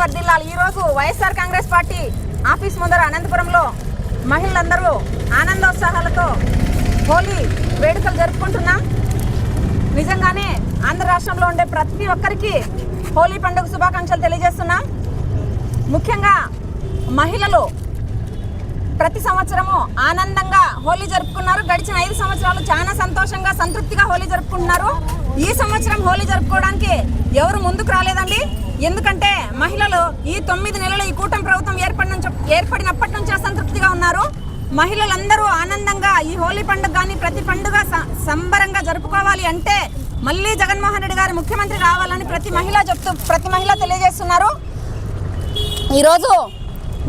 వర్దిల్లాలి ఈరోజు YSR Congress party office ముందర అనంతపురంలో మహిళలందరూ ఆనందోత్సాహాలతో హోలీ వేడుకలు జరుపుకుంటున్నా. నిజంగానే ఆంధ్ర రాష్ట్రంలో ఉండే ప్రతి ఒక్కరికి హోలీ పండుగ శుభాకాంక్షలు తెలియజేస్తున్నా. ముఖ్యంగా మహిళలు ప్రతి సంవత్సరము ఆనందంగా హోలీ జరుపుకున్నారు. గడిచిన ఐదు సంవత్సరాలు చాలా సంతోషంగా సంతృప్తిగా హోలీ జరుపుకుంటున్నారు. ఈ సంవత్సరం హోలీ జరుపుకోవడానికి ఎవరు ముందుకు రాలేదండి. ఎందుకంటే మహిళలు ఈ తొమ్మిది నెలలు ఈ కూటమి ప్రభుత్వం ఏర్పడిన ఏర్పడినప్పటి నుంచి అసంతృప్తిగా ఉన్నారు. మహిళలందరూ ఆనందంగా ఈ హోలీ పండుగ కానీ ప్రతి పండుగ సంబరంగా జరుపుకోవాలి అంటే మళ్ళీ జగన్మోహన్ రెడ్డి గారు ముఖ్యమంత్రి రావాలని ప్రతి మహిళ చెప్తూ ప్రతి మహిళ తెలియజేస్తున్నారు. ఈరోజు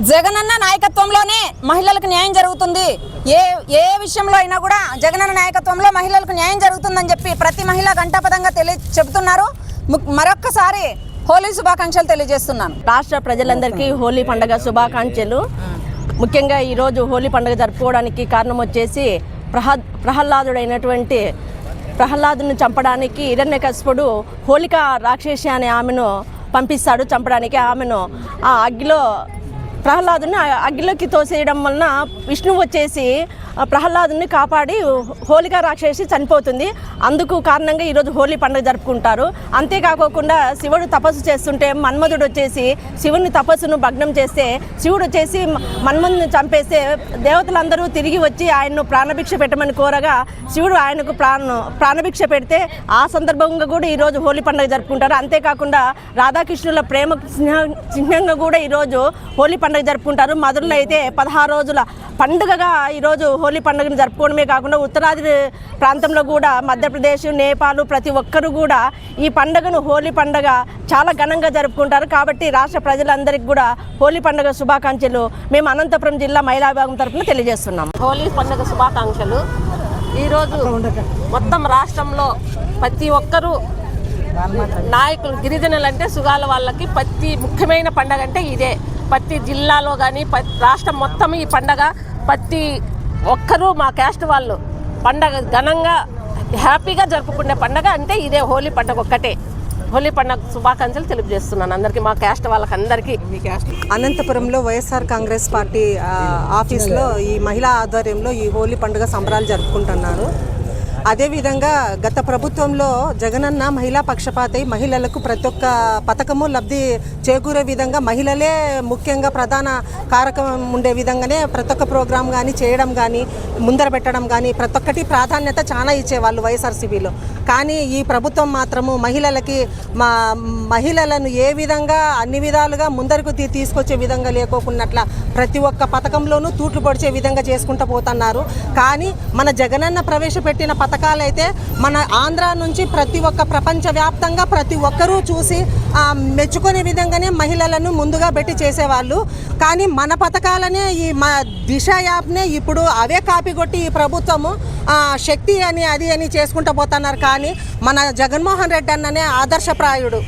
జగనన్న నాయకత్వంలోనే మహిళలకు న్యాయం జరుగుతుంది. ఏ ఏ విషయంలో అయినా కూడా జగనన్న నాయకత్వంలో మహిళలకు న్యాయం జరుగుతుందని చెప్పి ప్రతి మహిళ గంటాపదంగా తెలియ చెబుతున్నారు. మరొక్కసారి హోలీ శుభాకాంక్షలు తెలియజేస్తున్నాను. రాష్ట్ర ప్రజలందరికీ హోలీ పండుగ శుభాకాంక్షలు. ముఖ్యంగా ఈరోజు హోలీ పండుగ జరుపుకోవడానికి కారణం వచ్చేసి ప్రహ ప్రహ్లాదుడైనటువంటి ప్రహ్లాదుని చంపడానికి హిరణ్యకశిపుడు హోళిక రాక్షసి అనే ఆమెను పంపిస్తాడు చంపడానికి. ఆమెను ఆ అగ్గిలో ప్రహ్లాదుని ఆ అగ్గిలోకి తోసేయడం వలన విష్ణువు వచ్చేసి ప్రహ్లాదుని కాపాడి హోలికా రాక్షసి చనిపోతుంది. అందుకు కారణంగా ఈరోజు హోలీ పండుగ జరుపుకుంటారు. అంతేకాకోకుండా శివుడు తపస్సు చేస్తుంటే మన్మధుడు వచ్చేసి శివుని తపస్సును భగ్నం చేస్తే శివుడు వచ్చేసి మన్మధుని చంపేస్తే దేవతలందరూ తిరిగి వచ్చి ఆయన్ను ప్రాణభిక్ష పెట్టమని కోరగా శివుడు ఆయనకు ప్రాణ ప్రాణభిక్ష పెడితే ఆ సందర్భంగా కూడా ఈరోజు హోలీ పండుగ జరుపుకుంటారు. అంతేకాకుండా రాధాకృష్ణుల ప్రేమ చిహ్నంగా కూడా ఈరోజు హోలీ పండుగ జరుపుకుంటారు. మధురలో అయితే పదహారు రోజుల పండుగగా ఈరోజు హోలీ పండుగను జరుపుకోవడమే కాకుండా ఉత్తరాది ప్రాంతంలో కూడా మధ్యప్రదేశ్ నేపాల్ ప్రతి ఒక్కరు కూడా ఈ పండుగను హోలీ పండుగ చాలా ఘనంగా జరుపుకుంటారు. కాబట్టి రాష్ట్ర ప్రజలందరికీ కూడా హోలీ పండుగ శుభాకాంక్షలు. మేము అనంతపురం జిల్లా మహిళా విభాగం తరఫున తెలియజేస్తున్నాం. హోలీ పండుగ శుభాకాంక్షలు. ఈరోజు మొత్తం రాష్ట్రంలో ప్రతి ఒక్కరూ నాయకులు గిరిజనులు అంటే సుగాల వాళ్ళకి ప్రతి ముఖ్యమైన పండగ అంటే ఇదే. ప్రతి జిల్లాలో కానీ రాష్ట్రం మొత్తం ఈ పండగ ప్రతి ఒక్కరూ మా క్యాస్ట్ వాళ్ళు పండగ ఘనంగా హ్యాపీగా జరుపుకునే పండగ అంటే ఇదే హోలీ పండగ ఒక్కటే. హోలీ పండగ శుభాకాంక్షలు తెలియజేస్తున్నాను. అందరికీ మా క్యాస్ట్ వాళ్ళకి అందరికీ అనంతపురంలో వైఎస్ఆర్ కాంగ్రెస్ పార్టీ ఆఫీస్లో ఈ మహిళా ఆధ్వర్యంలో ఈ హోలీ పండుగ సంబరాలు జరుపుకుంటున్నారు. అదేవిధంగా గత ప్రభుత్వంలో జగనన్న మహిళా పక్షపాతి మహిళలకు ప్రతి ఒక్క పథకము లబ్ధి చేకూరే విధంగా మహిళలే ముఖ్యంగా ప్రధాన కారకం ఉండే విధంగానే ప్రతి ఒక్క ప్రోగ్రాం కానీ చేయడం కానీ ముందర పెట్టడం కానీ ప్రతి ఒక్కటి ప్రాధాన్యత చాలా ఇచ్చేవాళ్ళు వైఎస్ఆర్సీబీలో కానీ ఈ ప్రభుత్వం మాత్రము మహిళలకి మా మహిళలను ఏ విధంగా అన్ని విధాలుగా ముందరకు తీ- తీసుకొచ్చే విధంగా లేకోకున్నట్ల ప్రతి ఒక్క పథకంలోనూ తూట్లు పొడిచే విధంగా చేసుకుంటూ పోతున్నారు. కానీ మన జగనన్న ప్రవేశపెట్టిన పథకాలైతే మన ఆంధ్ర నుంచి ప్రతి ఒక్క ప్రపంచవ్యాప్తంగా ప్రతి ఒక్కరూ చూసి మెచ్చుకునే విధంగానే మహిళలను ముందుగా పెట్టి చేసేవాళ్ళు. కానీ మన పథకాలనే ఈ మా దిశ యాప్నే ఇప్పుడు అవే కాపీ కొట్టి ఈ ప్రభుత్వము శక్తి అని అది అని చేసుకుంటూ పోతున్నారు. కానీ మన జగన్మోహన్ రెడ్డి అన్ననే ఆదర్శప్రాయుడు.